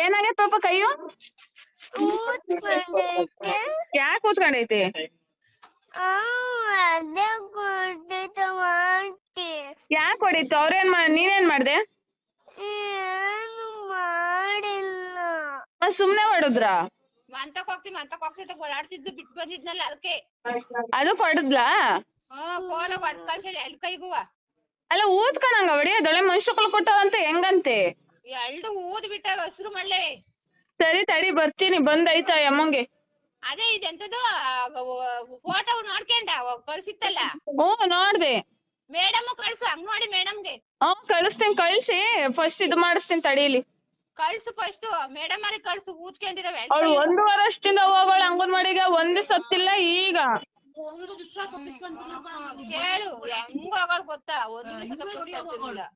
ಏನಾಗೈತ್ ಪಾಪ ಕೈಯು? ಕೂತ್ಕೊಂಡೈತೆ. ಯಾಕೆ ಕೂತ್ಕೊಂಡೈತಿ? ಯಾಕ್ ಹೊಡಿತು? ಅವ್ರೇನ್ ಮಾ ನೀನೇನ್ ಮಾಡ್ದೆ? ಏನು ಮಾಡಿಲ್ಲ. ಮತ್ ಸುಮ್ನೆ ಹೊಡುದ್ರಾ? ಮಂತಕ್ ಹೋಗ್ತಿ ಮಂತಕ್ ಹೋಗ್ತಿ ಅಂತ ಓಡಾಡ್ತಿದ್ದು ಬಿಟ್ಟು ಬಂದಿದ್ನಲ್ಲ ಅದಕ್ಕೆ. ಅದು ಹೊಡದ್ಲಾ? ಅಲ್ಲ ಕೋಲ ಹೊಡ್ ಕಳ್ಸಿ ಎಲ್ ಕೈಗುವ ಅಲ್ಲ ಊದ್ಕಣಂಗ ಹೊಡಿಯೋದೊಳೆ ಮನುಷ್ಯಗಳು ಕೊಟ್ಟವಂತ ಹೆಂಗಂತೆ? ಎಲ್ಡು ಊದ್ ಬಿಟ್ಟ ಹಸ್ರು ಮಳ್ಳೆ. ಸರಿ ತಡಿ ಬರ್ತೀನಿ. ಬಂದೈತಾ ಅಮ್ಮಂಗೆ? ಅದೇ ಇದೆಂತದು ಫೋಟೋ ನೋಡ್ಕೊಂಡ ಕಳ್ಸಿತ್ತಲ್ಲ. ಹ್ಞೂ ನೋಡ್ದೆ. ಮೇಡಮ್ ಕಳ್ಸು ಹಂಗ್ ಮಾಡಿ ಮೇಡಮ್ಗೆ. ಹ್ಞೂ ಕಳಿಸ್ತೀನಿ ಕಳ್ಸಿ. ಫಸ್ಟ್ ಇದು ಮಾಡಿಸ್ತೀನಿ ತಡೀಲಿ ಕಳ್ಸು ಫಸ್ಟ್ ಮೇಡಮ್ ಅವ್ರಿಗೆ ಕಳ್ಸು ಊದ್ಕೊಂಡಿರವೆ ಅವಳು ಒಂದು ವರ್ಷದಿಂದ ಹೋಗೋಳು ಅಂಗನವಾಡಿಗೆ ಒಂದ್ ಸತ್ತಿಲ್ಲ ಈಗ. ಕೇಳು ಹೆಂಗ್ ಹೋಗೋಳ್ ಗೊತ್ತಾ? ಒಂದು ದಿವಸ